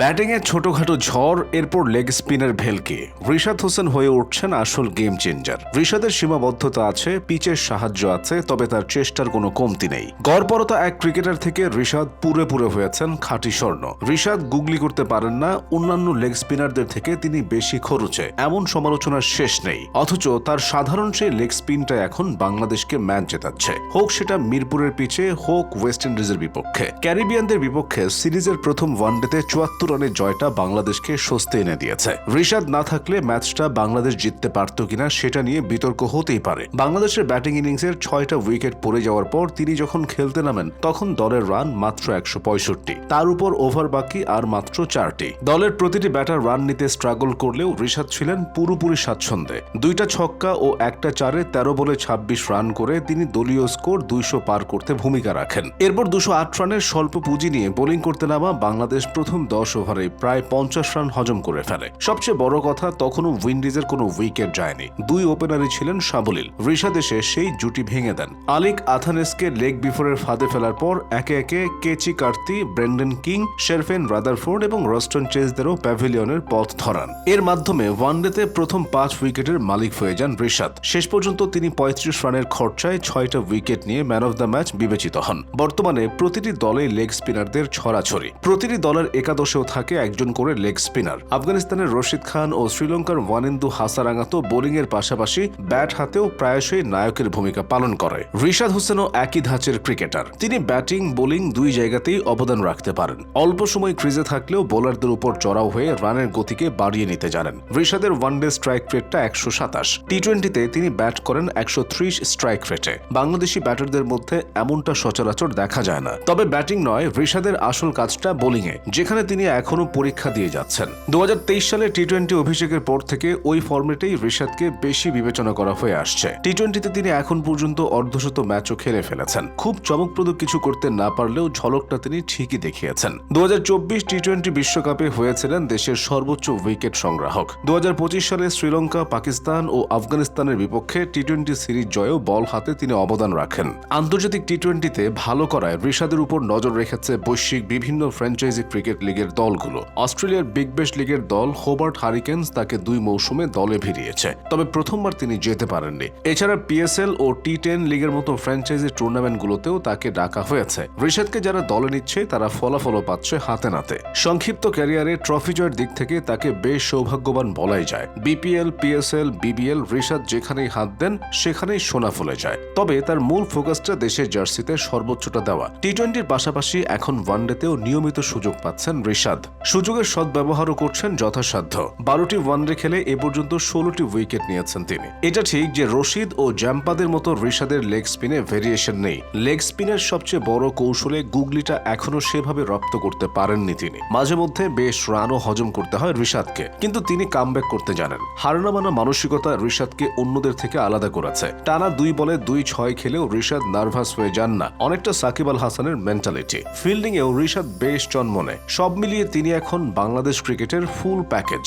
ব্যাটিংয়ে ছোটখাটো ঝড়, এরপর লেগ স্পিনের ভেলকে। রিশাদ হোসেন হয়ে উঠছেন আসল গেম চেঞ্জার রিশাদের সীমাবদ্ধতা আছে, পিচের সাহায্য আছে, তবে তার চেষ্টার কোনো কমতি নেই। গড়পরতা এক ক্রিকেটার থেকে রিশাদ পুরে পুরে হয়েছেন খাঁটি স্বর্ণ। রিশাদ গুগলি করতে পারেন না, অন্যান্য লেগ স্পিনারদের থেকে তিনি বেশি খরচে। এমন সমালোচনার শেষ নেই। অথচ তার সাধারণ সেই লেগ স্পিনটা এখন বাংলাদেশকে ম্যাচ জেতাচ্ছে হোক সেটা মিরপুরের পিচে, হোক ওয়েস্ট ইন্ডিজের বিপক্ষে। ক্যারিবিয়ানদের বিপক্ষে সিরিজের প্রথম ওয়ানডেতে চুয়াত্তর রানের জয়টা বাংলাদেশকে স্বস্তি এনে দিয়েছে। রিশাদ না থাকলে ম্যাচটা বাংলাদেশ জিততে পারত কিনা সেটা নিয়ে বিতর্ক হতেই পারে। বাংলাদেশের ব্যাটিং ইনিংসের ছয়টা উইকেট পড়ে যাওয়ার পর তিনি যখন খেলতে নামেন, তখন দলের রান মাত্র একশো পঁয়ষট্টি। তার উপর ওভার বাকি আর মাত্র চারটি। দলের প্রতিটি ব্যাটার রান নিতে স্ট্রাগল করলেও রিশাদ ছিলেন পুরোপুরি স্বাচ্ছন্দ্যে। দুইটা ছক্কা ও একটা চারে তেরো বলে ছাব্বিশ রান করে তিনি দলীয় স্কোর দুইশো পার করতে ভূমিকা রাখেন। এরপর দুশো আট রানের স্বল্প পুঁজি নিয়ে বোলিং করতে নামা বাংলাদেশ প্রথম দশ ওভারে প্রায় পঞ্চাশ রান হজম করে ফেলে। সবচেয়ে বড় কথা, তখনও উইন্ডিজের কোনো উইকেট যায়নি। দুই ওপেনারই ছিলেন সাবলীল। ঋষাদ এসে সেই জুটি ভেঙে দেন। আলিক আথানেসকে লেগ বিফোরের ফাঁদে ফেলার পর একে একে Keacy Carty Brendon King, Sherfane Rutherford এবং রস্টন চেজদেরও প্যাভিলিয়নের পথ ধরান। এর মাধ্যমে ওয়ানডেতে প্রথম পাঁচ উইকেটের মালিক হয়ে যান ঋষাদ শেষ পর্যন্ত তিনি পঁয়ত্রিশ রানের খরচায় ছয়টা উইকেট নিয়ে ম্যান অফ দ্য ম্যাচ বিবেচিত হন। বর্তমানে প্রতিটি দলে লেগ স্পিনারদের ছড়াছড়ি। প্রতিটি দলের একাদশেও থাকে একজন করে লেগ স্পিনার। আফগানিস্তানের রশিদ খান ও শ্রীলঙ্কার ওয়ানিন্দু হাসারাঙ্গা তো বোলিংয়ের পাশাপাশি ব্যাট হাতেও প্রায়শই নায়কের ভূমিকা পালন করে। রিশাদ হোসেনও একই ধাঁচের ক্রিকেটার। তিনি ব্যাটিং, বোলিং দুই জায়গাতেই অবদান রাখতে পারেন। অল্প সময় ক্রিজে থাকলেও বোলারদের উপর চড়াও হয়ে রানের গতিকে বাড়িয়ে নিতে জানেন। রিশাদের ওয়ানডে স্ট্রাইক রেটটা একশো সাতাশ। টি টোয়েন্টিতে তিনি ব্যাট করেন একশো ত্রিশ স্ট্রাইক রেটে। বাংলাদেশি ব্যাটারদের মধ্যে এমনটা সচরাচর দেখা যায় না। তবে ব্যাটিং নয়, রিশাদের আসল কাজটা বোলিংয়ে, যেখানে তিনি এখনও পরীক্ষা দিয়ে যাচ্ছেন। দু হাজার তেইশ সালে টি টোয়েন্টি অভিষেকের পর থেকে ওই ফর্মেটেই রিশাদকে বেশি বিবেচনা করা হয়ে আসছে। টি টোয়েন্টিতে তিনি এখন পর্যন্ত অর্ধশত ম্যাচও খেলে ফেলেছেন। খুব চমকপ্রদ কিছু করতে না পারলেও ঝলকটা তিনি ঠিকই দেখিয়েছেন। দু টি টোয়েন্টি বিশ্বকাপে হয়েছিলেন দেশের সর্বোচ্চ উইকেট সংগ্রাহক। দু হাজার পঁচিশ সালে শ্রীলঙ্কা, পাকিস্তান ও আফগানিস্তানের বিপক্ষে টি টোয়েন্টি সিরিজ জয়েও বল হাতে তিনি অবদান রাখেন। আন্তর্জাতিক টি টোয়েন্টিতে ভালো করায় ঋষাদের উপর নজর রেখেছে বৈশ্বিক বিভিন্ন ফ্র্যাঞ্চাইজি ক্রিকেট লিগের দলগুলো। অস্ট্রেলিয়ার বিগ বেশ লিগের দল হোবার্ট হারিকেন্স তাকে দুই মৌসুমে দলে ভিড়িয়েছে, তবে প্রথমবার তিনি যেতে পারেননি। এছাড়া পিএসএল ও টি টেন লিগের মতো ফ্র্যাঞ্চাইজি টুর্নামেন্টগুলোতেও তাকে ডাকা হয়েছে। ঋষাদকে যারা দলে নিচ্ছে, তারা ফলাফলও পাচ্ছে হাতে নাতে। সংক্ষিপ্ত ক্যারিয়ারে ট্রফি জয়ের দিক থেকে তাকে বেশ সৌভাগ্যবান বলাই যায়। বিপিএল, পিএসএল, বিবিএল ঋষাদ যেখানেই হাত দেন, সেখানেই সোনা ফলে যায়। তবে তার মূল ফোকাসটা দেশের জার্সিতে সর্বোচ্চটা দেওয়া। টি টোয়েন্টির পাশাপাশি এখন ওয়ানডেতেও নিয়মিত সুযোগ পাচ্ছেন ঋষাদ সুযোগের সদ্ব্যবহারও করছেন যথাসাধ্য। বারোটি ওয়ানডে খেলে এ পর্যন্ত ষোলোটি উইকেট নিয়েছেন তিনি। এটা ঠিক যে রশিদ ও জ্যাম্পাদের মতো ঋষাদের লেগ স্পিনে ভেরিয়েশন নেই। লেগ স্পিনের সবচেয়ে বড় কৌশলে গুগলিটা এখনও সেভাবে রপ্ত করতে পারেননি তিনি। মাঝে মধ্যে বেশ রানও হজম করতে হয় ঋষাদকে কিন্তু তিনি কামব্যাক করতে জানেন। হারানা মানা মানসিকতা ঋষাদকে অন্যদের থেকে আলাদা করেছে। টানা দুই বলে দুই ছয় খেলেও ঋষাদ নার্ভাস হয়ে যান না। অনেকটা সাকিব আল হাসানের মেন্টালিটি ফিল্ডিংয়েও ঋষাদ বেশ চনমনে। সব মিলিয়ে তিনি এখন বাংলাদেশ ক্রিকেটের ফুল প্যাকেজ